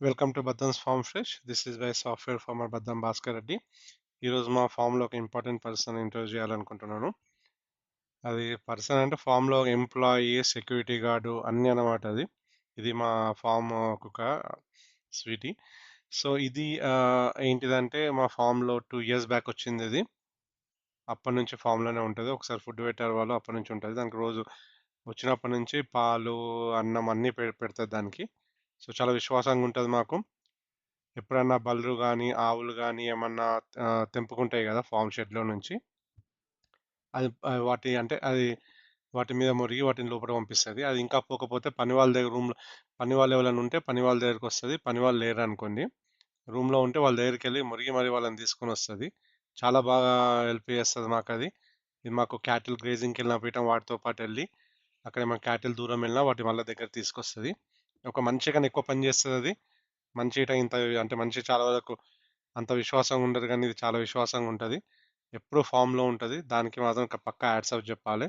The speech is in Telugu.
Welcome to Baddam's farm fresh this is by software farmer Baddam Bhaskar Reddy ఈరోజు మా ఫామ్లో ఒక ఇంపార్టెంట్ పర్సన్ ఇంటర్వ్యూ చేయాలనుకుంటున్నాను. అది పర్సన్ అంటే ఫామ్లో ఎంప్లాయీ సెక్యూరిటీ గార్డు అన్నీ అన్నమాట అది. ఇది మా ఫామ్ కుక్క స్వీటీ సో ఇది ఏంటిదంటే మా ఫామ్లో టూ ఇయర్స్ బ్యాక్ వచ్చింది ఇది. అప్పటి నుంచి ఫామ్లోనే ఉంటుంది. ఒకసారి ఫుడ్ పెట్టారు వాళ్ళు అప్పటి నుంచి ఉంటుంది. దానికి రోజు వచ్చినప్పటి నుంచి పాలు అన్నం అన్నీ పె పెడుతుంది దానికి. సో చాలా విశ్వాసంగా ఉంటుంది మాకు. ఎప్పుడన్నా బల్లు కానీ ఆవులు కానీ ఏమన్నా తెంపుకుంటాయి కదా ఫామ్ షెడ్లో నుంచి. అది వాటి అంటే అది వాటి మీద మురిగి వాటిని లోపల పంపిస్తుంది. అది ఇంకా పోకపోతే పని వాళ్ళ దగ్గర రూమ్లో పని వాళ్ళు ఎవరైనా ఉంటే పని వాళ్ళ దగ్గరికి వస్తుంది. పని వాళ్ళు లేరు అనుకోండి రూమ్లో ఉంటే వాళ్ళ దగ్గరికి వెళ్ళి మురిగి మరి వాళ్ళని తీసుకొని వస్తుంది. చాలా బాగా హెల్ప్ చేస్తుంది మాకు అది ఇది మాకు క్యాటిల్ గ్రేజింగ్కి వెళ్ళిన పీఠం వాటితో పాటు వెళ్ళి అక్కడ మన క్యాటిల్ దూరం వెళ్ళినా వాటి మళ్ళీ దగ్గర తీసుకొస్తుంది. ఒక మనిషి కన్నా ఎక్కువ పని చేస్తుంది అది మంచి ఇట ఇంత అంటే మనిషి చాలా వరకు అంత విశ్వాసంగా ఉండదు కానీ ఇది చాలా విశ్వాసంగా ఉంటుంది. ఎప్పుడూ ఫామ్లో ఉంటుంది. దానికి మాత్రం ఒక పక్క యాడ్స్ అప్ చెప్పాలి.